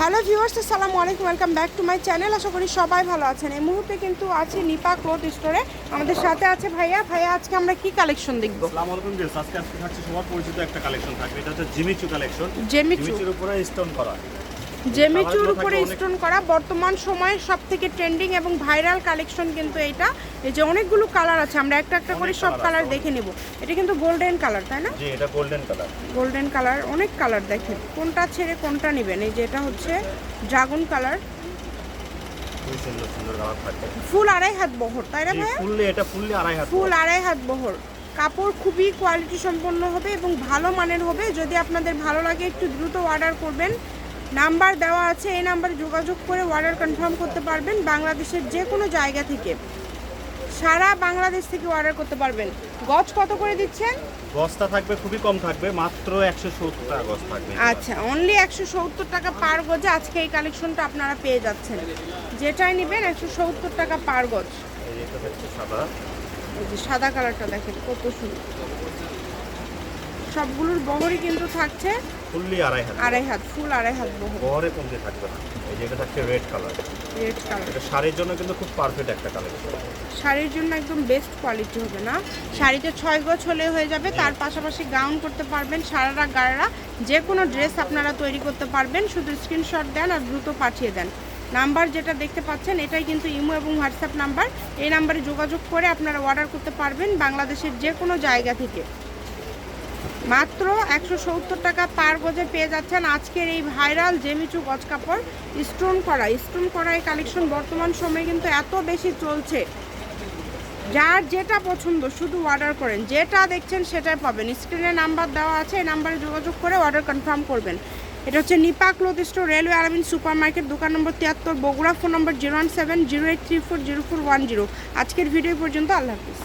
Hello viewers আসসালামু আলাইকুম welcome back to my channel. আশা করি সবাই ভালো আছেন। এই মুহূর্তে কিন্তু আছি নিপা ক্লোথ স্টোরে। আমাদের সাথে আছে ভাইয়া। ভাইয়া আজকে আমরা কি কালেকশন দেখব? আসসালামু আলাইকুম ভিউয়ার্স আজকে আজকে থাকছে সবার পরিচিত একটা কালেকশন থাকবে। এটা হচ্ছে জিমিচু কালেকশন জিমিচু জিমিচুর উপরে স্টোন করা। জেমিচুর উপরে স্টোন করা। বর্তমান সময়ে সব থেকে ট্রেন্ডিং এবং ভাইরাল কালেকশন কিন্তু এটা। এই যে অনেকগুলো কালার আছে আমরা একটা একটা করে সব কালার দেখে নিব। এটা কিন্তু গোল্ডেন কালার তাই না? জি এটা গোল্ডেন কালার গোল্ডেন কালার অনেক কালার দেখেন। কোনটা ছেড়ে কোনটা নেবেন? এই যে এটা হচ্ছে ড্রাগন কালার ফুল আড়াই হাত বহর তাই না জি ভাইয়া? ফুললি এটা ফুললি আড়াই হাত ফুল আড়াই হাত বহর। কাপড় খুবই কোয়ালিটি সম্পন্ন হবে এবং ভালো মানের হবে। যদি আপনাদের ভালো লাগে একটু দ্রুত অর্ডার করবেন। নাম্বার দেওয়া আছে এই নাম্বারে যোগাযোগ করে অর্ডার কনফার্ম করতে পারবেন বাংলাদেশের যে কোনো জায়গা থেকে। সারা বাংলাদেশ থেকে অর্ডার করতে পারবেন। গজ কত করে দিচ্ছেন? গছটা থাকবে খুবই কম থাকবে মাত্র একশো সত্তর টাকা গছ থাকবে। আচ্ছা অনলি একশো সত্তর টাকা পার গজে আজকে এই কালেকশনটা আপনারা পেয়ে যাচ্ছেন। যেটাই নেবেন একশো সত্তর টাকা পার গজ। সাদা। সাদা কালারটা দেখেন কত সুন্দর। সবগুলোর বহরই কিন্তু থাকছে। ফুললি আড়াই হাত। আড়াই হাত ফুল আড়াই হাত বহর বহরে কমতে থাকবে না। এই যে এটা থাকছে রেড কালার রেড কালার এটা শাড়ির জন্য কিন্তু খুব পারফেক্ট একটা কালেকশন শাড়ির জন্য একদম বেস্ট কোয়ালিটি হবে না। শাড়িতে ছয় গজ হলে হয়ে যাবে তার পাশাপাশি গাউন করতে পারবেন সারারা গাড়ারা যে কোনো ড্রেস আপনারা তৈরি করতে পারবেন শুধু স্ক্রিনশট দেন আর দ্রুত পাঠিয়ে দেন। নাম্বার যেটা দেখতে পাচ্ছেন এটাই কিন্তু ইমো এবং হোয়াটসঅ্যাপ নাম্বার এই নাম্বারে যোগাযোগ করে আপনারা অর্ডার করতে পারবেন বাংলাদেশের যে কোনো জায়গা থেকে। মাত্র একশো সত্তর টাকা পার গজে পেয়ে যাচ্ছেন আজকের এই ভাইরাল জেমিচু গজ কাপড়। স্টোন করা স্টোন করা এই কালেকশন বর্তমান সময়ে কিন্তু এত বেশি চলছে। যার যেটা পছন্দ শুধু অর্ডার করেন, যেটা দেখছেন সেটাই পাবেন। স্ক্রিনে নাম্বার দেওয়া আছে, এই নাম্বারে যোগাযোগ করে অর্ডার কনফার্ম করবেন। এটা হচ্ছে Nipa cloth store, railway আরামিন super market দোকান নম্বর তিয়াত্তর, Bogura, phone number zero one seven zero eight three four zero four one zero. আজকের ভিডিও পর্যন্ত, আল্লাহ হাফিজ।